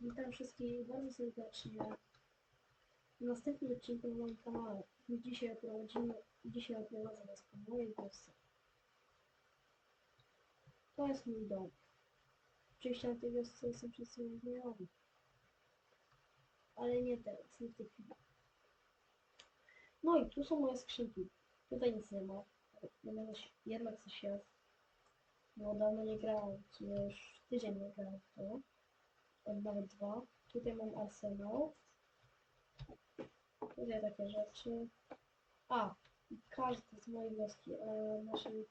Witam wszystkich bardzo serdecznie w następnym odcinku na moim kanale. Dzisiaj oprowadzimy, dzisiaj oprowadzę Was po mojej wiosce. To jest mój dom. Oczywiście na tej wiosce są wszyscy moi. Ale nie teraz, nie w tej chwili. No i tu są moje skrzynki. Tutaj nic nie ma. Jednak, coś jest. No dawno nie grałem, już tydzień nie grałem w to. Nawet dwa. Tutaj mam arsenał. Tutaj takie rzeczy. A, każdy z mojej wioski, e, naszej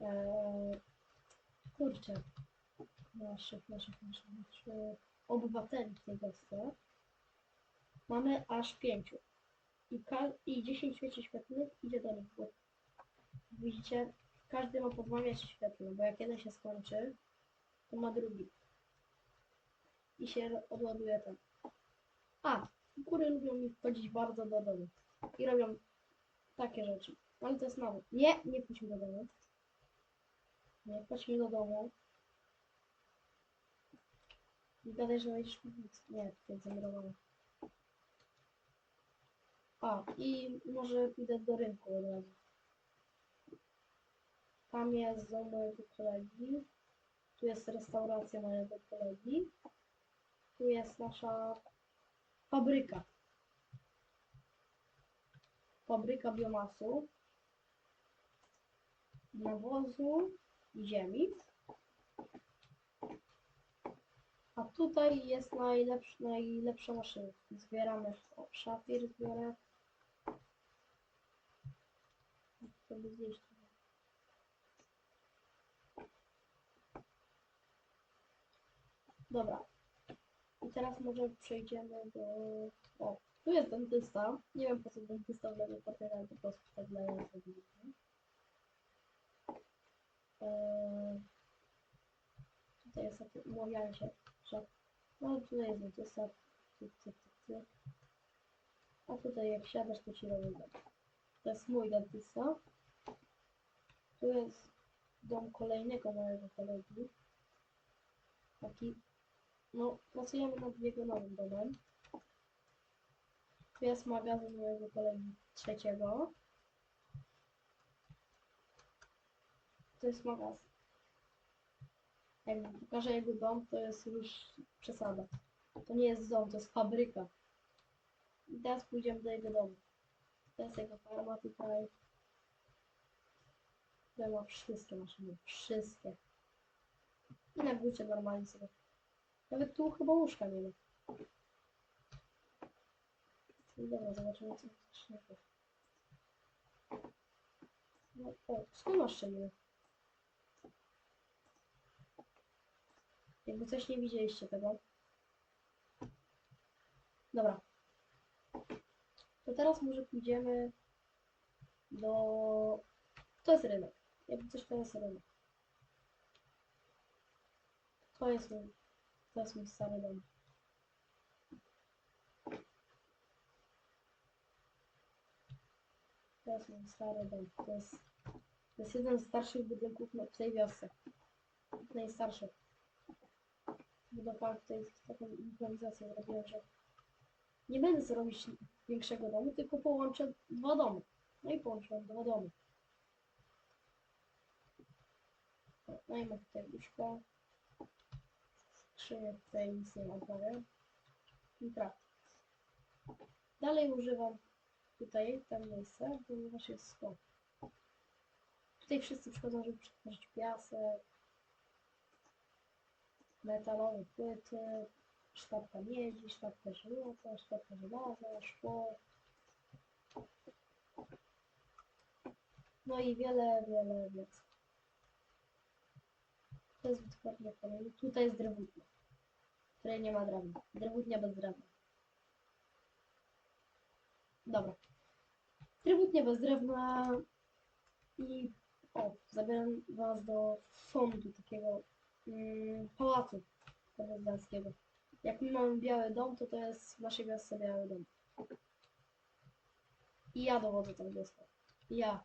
e, kurczę, naszych, naszych, naszych, naszych obywateli w tej wiosce mamy aż pięciu. I, ka- I 10 świeci świetlnych idzie do nich, bo widzicie, każdy ma po dwa świetlne, bo jak jeden się skończy, to ma drugi. I się odładuje ten. A, góry lubią mi wchodzić bardzo do domu. I robią takie rzeczy. Ale to jest mało. Nie, nie mi do domu. Nie chodź mi do domu. I gadaj, że nic. Nie, tutaj zamurowane. A, i może pójdę do rynku od razu. Tam jest dom mojego kolegi. Tu jest restauracja mojego kolegi. Tu jest nasza fabryka. Fabryka biomasu, nawozu i ziemi. A tutaj jest najlepszy, najlepsza maszyna. Zbieramy o, szafir, zbiorę. Dobra. I teraz może przejdziemy do... O, tu jest dentysta. Nie wiem po co dentysta w lewej kwartierze, ale po prostu tak dla języka. Eee, tutaj jest takie umawianie się. No tutaj jest dentysta. Cyk, cyk, cyk, cyk. A tutaj jak siadasz, to ci robię dom. To jest mój dentysta. Tu jest dom kolejnego mojego kolegi. Taki no, pracujemy nad jego nowym domem. Tu jest magazyn mojego kolegi trzeciego. To jest magazyn. Jak pokażę jego dom, to jest już przesada. To nie jest dom, to jest fabryka. I teraz pójdziemy do jego domu. To jest jego farma tutaj. Tutaj ma wszystkie maszyny, wszystkie. I na górze normalnie sobie nawet tu chyba łóżka nie ma. Dobra, zobaczymy co to No, o, skąd masz szczeliny? Jakby coś nie widzieliście tego. Dobra. To teraz może pójdziemy do... To jest rynek. Jakby coś to jest rynek. To jest mój to jest mój stary dom. To jest mój stary dom. To jest, to jest jeden z starszych budynków w tej wiosce. Najstarszy. Budowałem tutaj taką improwizację zrobiłem, że nie będę sobie robić większego domu, tylko połączę dwa domy. No i połączyłem dwa domy. No i mam tutaj łóżko skrzynię tutaj nic nie mam. I tak. Dalej używam tutaj to miejsce, ponieważ jest skok. Tutaj wszyscy przychodzą, żeby przetworzyć piasek, metalowe płyty, sztabka miedzi, sztabka żelaza, sztabka żelaza, szkło. No i wiele, wiele więcej. To jest wytwórnia kolejny. Tutaj jest drewutnia, w której nie ma drewna. Drewutnia bez drewna. Dobra. Trybutnia bez drewna i o, zabieram was do sądu takiego mm, pałacu prezydenckiego. Jak my mamy biały dom, to to jest w naszej wiosce biały dom. I ja dowodzę tą wioską. Ja.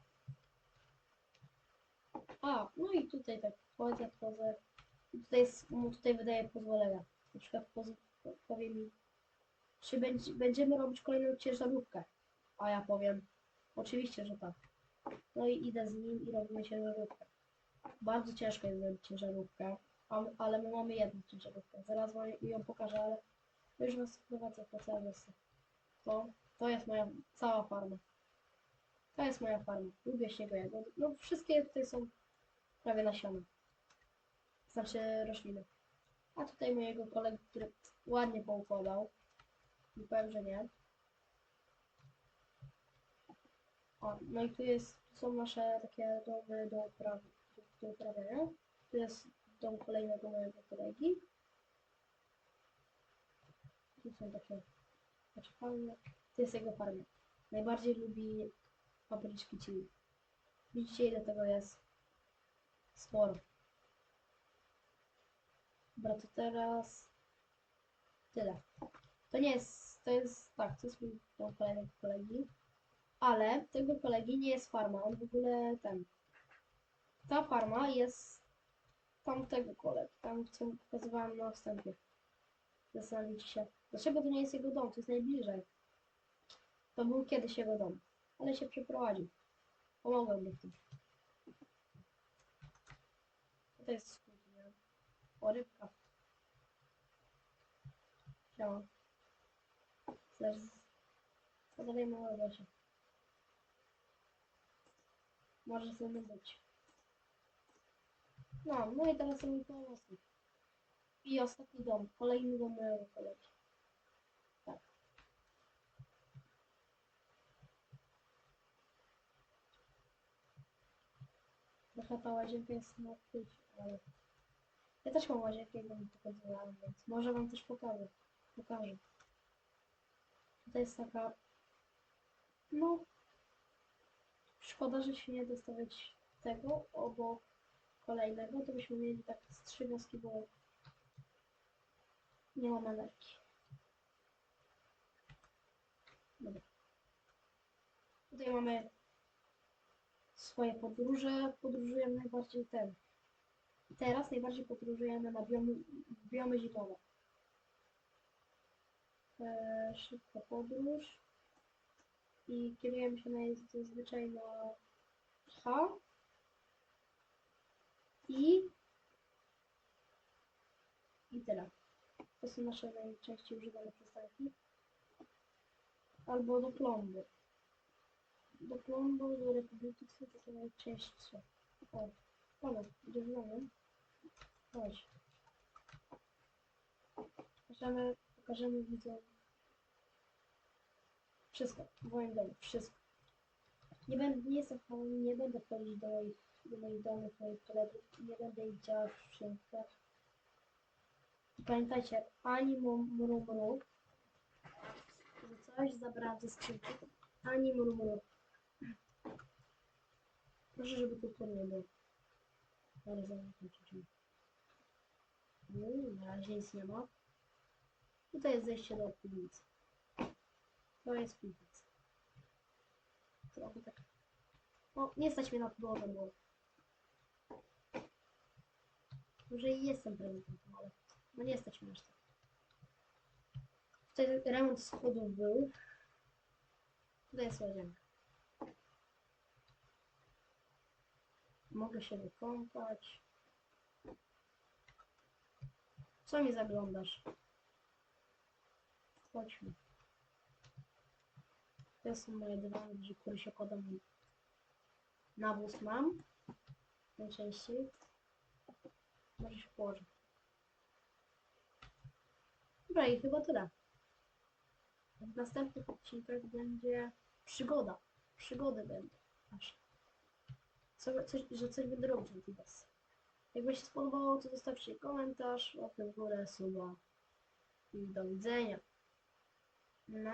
A, no i tutaj tak wchodzę, wchodzę. I tutaj, mu tutaj wydaje pozwolenia. Na przykład powie mi, czy będzie, będziemy robić kolejną ciężarówkę? A ja powiem, oczywiście, że tak. No i idę z nim i robimy ciężarówkę. Bardzo ciężko jest zrobić ciężarówkę, ale my mamy jedną ciężarówkę. Zaraz wam ją pokażę, ale już was wprowadzę po całym mieście. To, to jest moja cała farma. To jest moja farma. Lubię śniegu jagody. No wszystkie tutaj są prawie nasiona. Znaczy rośliny. A tutaj mojego kolegi, który ładnie poukładał. Nie powiem, że nie. O, no i tu jest, tu są nasze takie domy do, do, uprawiania. Tu jest dom kolejnego mojego kolegi. Tu są takie poczekalnie. To jest jego farma. Najbardziej lubi papryczki chili. Widzicie ile tego jest? Sporo. Dobra, to teraz tyle. To nie jest, to jest, tak, to jest mój dom kolejnego kolegi. Ale tego kolegi nie jest farma, on w ogóle ten. Ta farma jest tamtego kolegi, tam co pokazywałam na wstępie. Zastanowicie się, dlaczego to nie jest jego dom, to jest najbliżej. To był kiedyś jego dom, ale się przeprowadził. Pomogłem mu w tym. To jest. O, rybka. Siema. Zaraz. Co dalej małe Boże. Może ze mną być. No, no i teraz mój pomocnik. I ostatni dom. Kolejny dom mojego kolegi. Tak. Trochę ta łazienka jest na ale... Ja też mam łazienkę, jak wam pokazywałam, więc może wam też pokażę. Pokażę. Tutaj jest taka... No... Szkoda, że się nie dostawiać tego obok kolejnego, to byśmy mieli tak z trzy wioski, bo nie mam energii. Dobra. Tutaj mamy swoje podróże. Podróżujemy najbardziej ten. Teraz najbardziej podróżujemy na biomy, biomy zimowe. Eee, szybka podróż. I kierujemy się naj- zazwyczaj na H. I i tyle. To są nasze najczęściej używane przystanki. Albo do plomby. Do plomby, do republiki to są najczęstsze. O, pana, idziesz za mną? Chodź. Pokażemy, pokażemy widzom wszystko, w moim domu, wszystko. Nie będę, nie jestem nie będę wchodzić do moich, do moich domów, moich kolegów, nie będę ich działać w szynkach. I pamiętajcie, ani mru mru, że coś zabrałam ze skrzynki, ani mru mru. Proszę, żeby tu nie było. Ale zamknę drzwi. Uuu, na razie nic nie ma. Tutaj jest zejście do piwnicy. To jest piwnica. Trochę tak. O, nie stać mnie na podłogę, bo... Może i jestem prezydentem, ale... No nie stać mnie aż tak. Tutaj remont schodów był. Tutaj jest łazienka. Mogę się wykąpać. Co mi zaglądasz? Chodźmy. To są moje dywany, gdzie który się kładam. Nawóz mam. Najczęściej. Może się położę. Dobra i chyba tyle. W następnych odcinkach będzie przygoda. Przygody będą. Co, coś, że coś będę tej desce. Jak się spodobało, to zostawcie komentarz, łapkę w górę, suba i do widzenia. No.